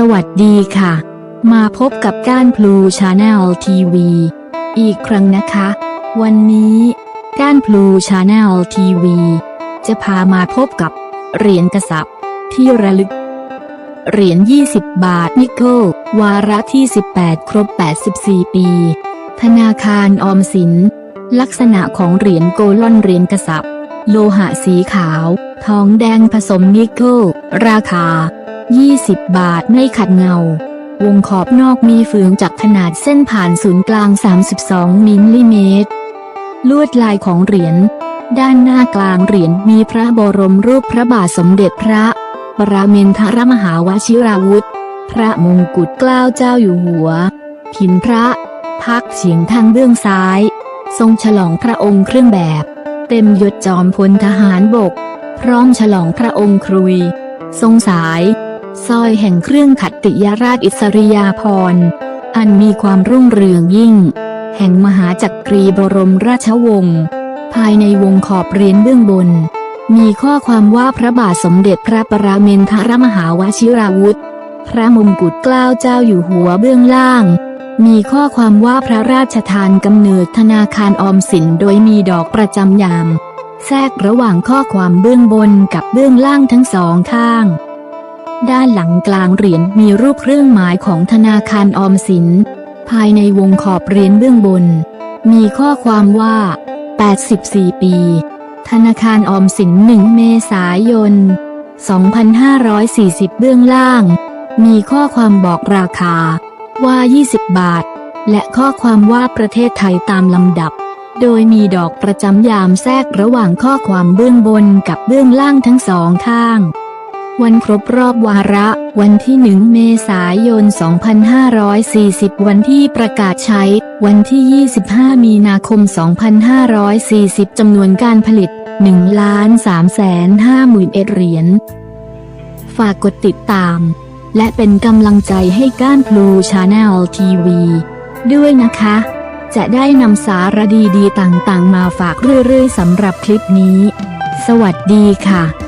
สวัสดีค่ะ มาพบกับก้านพลูชาแนลทีวีอีกครั้งนะคะ วันนี้ก้านพลูชาแนลทีวีจะพามาพบกับเหรียญกระสับที่ระลึก เหรียญ 20 บาทนิกเกิลวาระที่ 18 ครบ 84 ปี ธนาคารออมสิน ลักษณะของเหรียญโกลอนเหรียญกระสับโลหะสีขาว ทองแดงผสมนิกเกิลราคา 20 บาทไม่ขัดเงา วงขอบนอกมีฝืงจากขนาดเส้นผ่านศูนย์กลาง 32 มิลลิเมตร ลวดลายของเหรียญ ด้านหน้ากลางเหรียญมีพระบรมรูปพระบาทสมเด็จพระ ปราเมนทรมหาวชิราวุธ พระมงกุฎเกล้าเจ้าอยู่หัว พินพระ พักเฉียงทางเบื้องซ้าย ทรงฉลองพระองค์เครื่องแบบ เต็มยศจอมพลทหารบก พร้อมฉลองพระองค์ครุย ทรงสาย สร้อยแห่งเครื่องขัตติยราชอิสริยาภรณ์ อันมีความรุ่งเรืองยิ่ง แห่งมหาจักรีบรมราชวงศ์ ภายในวงขอบเรียญเบื้องบน มีข้อความว่าพระบาทสมเด็จพระปราเมนทรมหาวชิราวุธ พระมงกุฎเกล้าเจ้าอยู่หัวเบื้องล่าง มีข้อความว่าพระราชทานกำเนิดธนาคารออมสินโดยมีดอกประจำยาม แทรกระหว่างข้อความเบื้องบนกับเบื้องล่างทั้งสองข้าง ด้านหลังกลางเหรียญมีรูปเครื่องหมายของธนาคารออมสิน ภายในวงขอบเหรียญเบื้องบน มีข้อความว่า 84 ปี ธนาคารออมสิน 1 เมษายน 2540 เบื้องล่าง มีข้อความบอกราคา ว่า 20 บาท และข้อความว่าประเทศไทยตามลำดับ โดยมีดอกประจำยามแทรกระหว่างข้อความเบื้องบนกับเบื้องล่างทั้งสองข้าง วันครบรอบวาระ วันที่1เมษายน 2540 วันที่ประกาศใช้ วันที่ 25 มีนาคม 2540 จำนวนการผลิต 1 ล้าน3แสน5หมื่นเอ็ดเหรียญ ฝากกดติดตาม และเป็นกำลังใจให้ก้านพลูชาแนลทีวีด้วยนะคะ จะได้นำสาระดีๆ ต่างๆ มาฝากเรื่อยๆสำหรับคลิปนี้ สวัสดีค่ะ